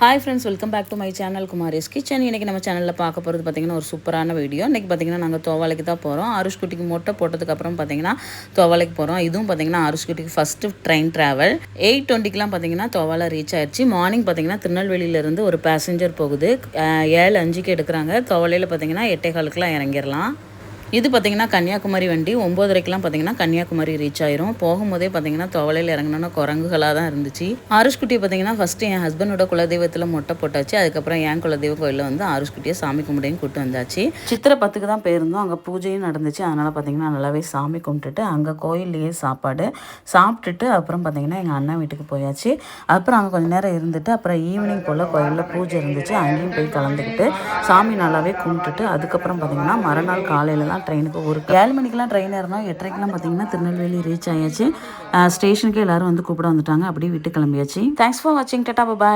Hi friends welcome back to my channel Kumari's kitchen இன்றைக்கி நம்ம சேனலில் பார்க்க போகிறது பார்த்திங்கன்னா ஒரு சூப்பரான வீடியோ இன்றைக்கி பார்த்திங்கன்னா நாங்கள் தோவாலைக்கு தான் போகிறோம் அருஷ் குட்டிக்கு மொட்டை போட்டதுக்கப்புறம் பார்த்திங்கன்னா தோவாலைக்கு போகிறோம் இதுவும் பார்த்திங்கன்னா அருஷ் குட்டிக்கு ஃபஸ்ட்டு ட்ரெயின் ட்ராவல் எயிட் டுவெண்ட்டிக்கெலாம் பார்த்திங்கன்னா தோவாலை ரீச் ஆயிடுச்சு மார்னிங் பார்த்திங்கன்னா திருநெல்வேலியிலேருந்து ஒரு பேசஞ்சர் போகுது. ஏழு அஞ்சுக்கு எடுக்கிறாங்க. தோவாலையில் பார்த்திங்கன்னா எட்டே காலுக்குலாம் இறங்கிடலாம். இது பார்த்திங்கன்னா கன்னியாகுமரி வண்டி. ஒம்போதரைக்கெலாம் பார்த்திங்கன்னா கன்னியாகுமரி ரீச் ஆயிரும். போகும்போதே பார்த்திங்கன்னா துவலையில் இறங்கினோன்னா குரங்குகளாக தான் இருந்துச்சு. ஆருஷ்குட்டியை பார்த்திங்கன்னா ஃபஸ்ட்டு என் ஹஸ்பண்டோட குலதெய்வத்தில் மொட்டை போட்டாச்சு. அதுக்கப்புறம் என் குலதெய்வ கோயிலில் வந்து ஆருஷ்குட்டியை சாமி கும்பிடையும் கூட்டு வந்தாச்சு. சித்திரை பத்துக்கு தான் போயிருந்தோம். அங்கே பூஜையும் நடந்துச்சு. அதனால் பார்த்திங்கன்னா நல்லாவே சாமி கும்பிட்டுட்டு அங்கே கோயில்லையே சாப்பாடு சாப்பிட்டுட்டு அப்புறம் பார்த்திங்கன்னா எங்கள் அண்ணன் வீட்டுக்கு போயாச்சு. அப்புறம் அங்கே கொஞ்ச நேரம் இருந்துட்டு அப்புறம் ஈவினிங் போல் கோயிலில் பூஜை இருந்துச்சு. அங்கேயும் போய் கலந்துக்கிட்டு சாமி நல்லாவே கும்பிட்டுட்டு அதுக்கப்புறம் பார்த்திங்கன்னா மறுநாள் காலையில் தான் ட்ரெயினுக்கு ஒரு ஏழு மணிக்கெலாம் ட்ரெயின் ஏறணும் எட்டரைக்கெலாம் பார்த்தீங்கன்னா திருநெல்வேலி ரீச் ஆயாச்சு. ஸ்டேஷனுக்கு எல்லாரும் வந்து கூப்பிட வந்துட்டாங்க. அப்படியே விட்டு கிளம்பியாச்சு. தேங்க்ஸ் ஃபார் வாட்சிங் டட்டா பாய்